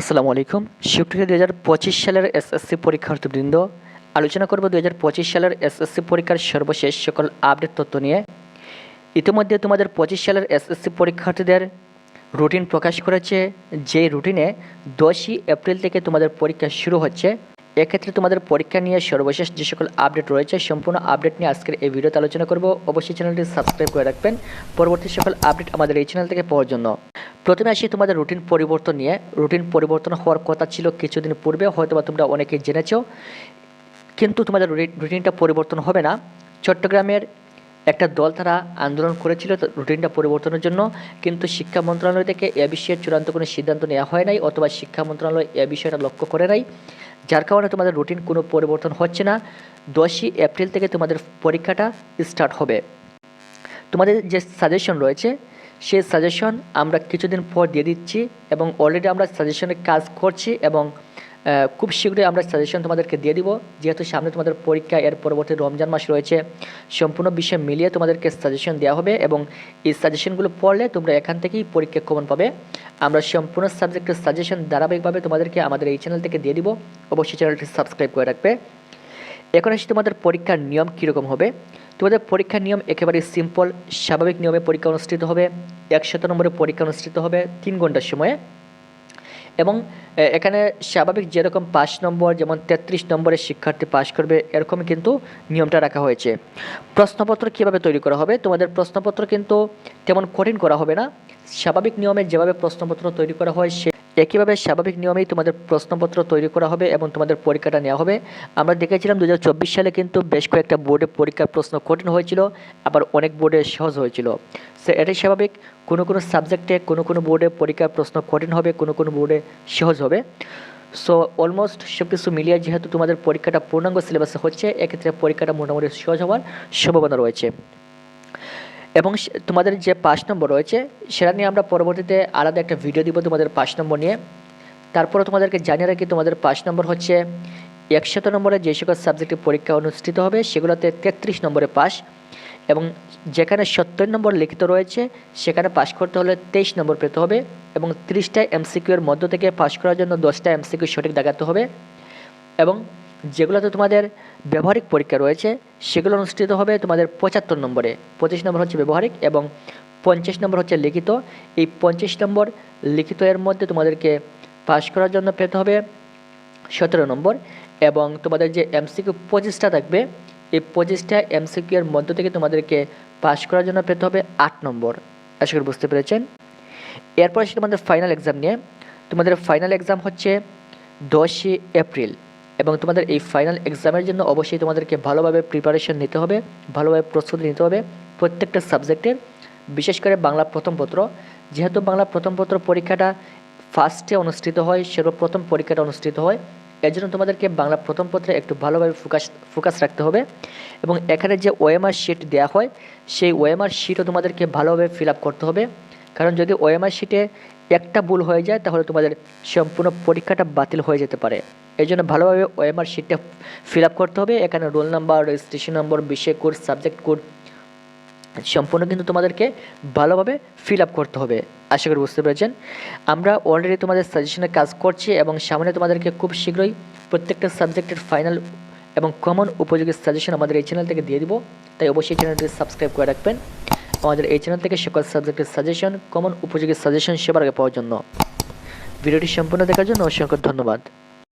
আসসালামু আলাইকুম। শিক্ষার্থী দু হাজার পঁচিশ সালের এসএসসি পরীক্ষার্থীবৃন্দ, আলোচনা করব দু হাজার পঁচিশ সালের এসএসসি পরীক্ষার সর্বশেষ সকল আপডেট তথ্য নিয়ে। ইতিমধ্যে তোমাদের পঁচিশ সালের এসএসসি পরীক্ষার্থীদের রুটিন প্রকাশ করেছে। যে রুটিনে দশই এপ্রিল থেকে তোমাদের পরীক্ষা শুরু হচ্ছে এক্ষেত্রে তোমাদের পরীক্ষা নিয়ে সর্বশেষ যে সকল আপডেট রয়েছে, সম্পূর্ণ আপডেট নিয়ে আজকের এই ভিডিওতে আলোচনা করব। অবশ্যই চ্যানেলটি সাবস্ক্রাইব করে রাখবেন। পরবর্তী সকল আপডেট আমাদের এই চ্যানেল থেকে পাওয়ার জন্য। প্রথমে আসি তোমাদের রুটিন পরিবর্তন নিয়ে। রুটিন পরিবর্তন হওয়ার কথা ছিল কিছুদিন পূর্বে হয়তো বা তোমরা অনেকেই জেনেছো। কিন্তু তোমাদের রুটিনটা পরিবর্তন হবে না। চট্টগ্রামের একটা দল তারা আন্দোলন করেছিল রুটিনটা পরিবর্তনের জন্য। কিন্তু শিক্ষা মন্ত্রণালয় থেকে এ বিষয়ে চূড়ান্ত কোনো সিদ্ধান্ত নেওয়া হয় নাই, অথবা শিক্ষা মন্ত্রণালয় এ বিষয়টা লক্ষ্য করে নাই। যার কারণে তোমাদের রুটিন কোনো পরিবর্তন হচ্ছে না। দশই এপ্রিল থেকে তোমাদের পরীক্ষাটা স্টার্ট হবে। তোমাদের যে সাজেশন রয়েছে, সেই সাজেশন আমরা কিছুদিন পর দিয়ে দিচ্ছি এবং অলরেডি আমরা সাজেশনের কাজ করছি এবং খুব শীঘ্রই আমরা সাজেশন তোমাদেরকে দিয়ে দিব। যেহেতু সামনে তোমাদের পরীক্ষা, এর পরবর্তী রমজান মাস রয়েছে, সম্পূর্ণ বিষয় মিলিয়ে তোমাদেরকে সাজেশন দেওয়া হবে এবং এই সাজেশনগুলো পড়লে তোমরা এখান থেকেই পরীক্ষা কমন পাবে। আমরা সম্পূর্ণ সাবজেক্টের সাজেশন ধারাবাহিকভাবে তোমাদেরকে আমাদের এই চ্যানেল থেকে দিয়ে দিব। অবশ্যই চ্যানেলটি সাবস্ক্রাইব করে রাখবে। এখন আসি তোমাদের পরীক্ষার নিয়ম কীরকম হবে? তোমাদের পরীক্ষার নিয়ম একেবারে সিম্পল স্বাভাবিক নিয়মে পরীক্ষা অনুষ্ঠিত হবে, একশত নম্বরে পরীক্ষা অনুষ্ঠিত হবে তিন ঘণ্টার সময়ে। এবং এখানে স্বাভাবিক যেরকম পাঁচ নম্বর, যেমন তেত্রিশ নম্বরের শিক্ষার্থী পাশ করবে এরকম কিন্তু নিয়মটা রাখা হয়েছে। প্রশ্নপত্র কীভাবে তৈরি করা হবে? তোমাদের প্রশ্নপত্র কিন্তু তেমন কঠিন করা হবে না। স্বাভাবিক নিয়মে যেভাবে প্রশ্নপত্র তৈরি করা হয়, সে একইভাবে স্বাভাবিক নিয়মেই তোমাদের প্রশ্নপত্র তৈরি করা হবে এবং তোমাদের পরীক্ষাটা নেওয়া হবে। আমরা দেখেছিলাম দু হাজার চব্বিশ সালে কিন্তু বেশ কয়েকটা বোর্ডে পরীক্ষার প্রশ্ন কঠিন হয়েছিল, আবার অনেক বোর্ডে সহজ হয়েছিল। সে এটাই স্বাভাবিক, কোনো কোনো সাবজেক্টে কোনো কোনো বোর্ডে পরীক্ষার প্রশ্ন কঠিন হবে, কোনো কোনো বোর্ডে সহজ হবে। সো, অলমোস্ট সব কিছু মিলিয়ে যেহেতু তোমাদের পরীক্ষাটা পূর্ণাঙ্গ সিলেবাসে হচ্ছে, এক্ষেত্রে পরীক্ষাটা মোটামুটি সহজ হওয়ার সম্ভাবনা রয়েছে। এবং তোমাদের যে পাঁচ নম্বর রয়েছে, সেটা নিয়ে আমরা পরবর্তীতে আলাদা একটা ভিডিও দিব তোমাদের পাঁচ নম্বর নিয়ে। তারপরে তোমাদেরকে জানিয়ে রাখি, তোমাদের পাঁচ নম্বর হচ্ছে একশত নম্বরে যে সকল সাবজেক্টে পরীক্ষা অনুষ্ঠিত হবে, সেগুলোতে তেত্রিশ নম্বরে পাস এবং যেখানে সত্তর নম্বর লিখিত রয়েছে, সেখানে পাস করতে হলে তেইশ নম্বর পেতে হবে এবং তিরিশটা এমসিকিউ এর মধ্য থেকে পাস করার জন্য দশটা এমসিকিউ সঠিক দেখাতে হবে এবং যেগুলোতে তোমাদের ব্যবহারিক পরীক্ষা রয়েছে, সেগুলো অনুষ্ঠিত হবে তোমাদের পঁচাত্তর নম্বরে। পঁচিশ নম্বর হচ্ছে ব্যবহারিক এবং পঞ্চাশ নম্বর হচ্ছে লিখিত। এই পঞ্চাশ নম্বর লিখিত এর মধ্যে তোমাদেরকে পাশ করার জন্য পেতে হবে সতেরো নম্বর এবং তোমাদের যে এমসিকিউ পঁচিশটা থাকবে, এই পঁচিশটা এমসিকিউ এর মধ্য থেকে তোমাদেরকে পাশ করার জন্য পেতে হবে আট নম্বর। আশা করি বুঝতে পেরেছেন? এরপর আসি তোমাদের ফাইনাল এক্সাম নিয়ে। তোমাদের ফাইনাল এক্সাম হচ্ছে দশই এপ্রিল। এবং তোমাদের এই ফাইনাল এক্সামের জন্য অবশ্যই তোমাদেরকে ভালোভাবে প্রিপারেশন নিতে হবে, ভালোভাবে প্রস্তুতি নিতে হবে প্রত্যেকটা সাবজেক্টের বিশেষ করে বাংলা প্রথম পত্র, যেহেতু বাংলা প্রথম পত্র পরীক্ষাটা ফার্স্টে অনুষ্ঠিত হয়, সর্বপ্রথম পরীক্ষাটা অনুষ্ঠিত হয় এর জন্য তোমাদেরকে বাংলা প্রথম পত্রে একটু ভালোভাবে ফোকাস ফোকাস রাখতে হবে। এবং এখানে যে ওএমআর শিট দেওয়া হয়, সেই ওএমআর শিটও তোমাদেরকে ভালোভাবে ফিল আপ করতে হবে। কারণ যদি ওএমআর শিটে একটা ভুল হয়ে যায়, তাহলে তোমাদের সম্পূর্ণ পরীক্ষাটা বাতিল হয়ে যেতে পারে। এই জন্য ভালোভাবে ওএমআর শিটটা ফিল আপ করতে হবে। এখানে রোল নাম্বার রেজিস্ট্রেশন নম্বর বিষয় কোড সাবজেক্ট কোড সম্পূর্ণ কিন্তু তোমাদেরকে ভালোভাবে ফিল আপ করতে হবে। আশা করি বুঝতে পেরেছেন। আমরা অলরেডি তোমাদের সাজেশনে কাজ করছি এবং সামনে তোমাদেরকে খুব শীঘ্রই প্রত্যেকটা সাবজেক্টের ফাইনাল এবং কমন উপযোগী সাজেশন আমাদের এই চ্যানেল থেকে দিয়ে দিব। তাই অবশ্যই চ্যানেলটি সাবস্ক্রাইব করে রাখবেন। আমাদের এই চ্যানেল থেকে সকল সাবজেক্টের সাজেশন কমন উপযোগী সাজেশন সেবার আগে পাওয়ার জন্য। ভিডিওটি সম্পূর্ণ দেখার জন্য অসংখ্য ধন্যবাদ।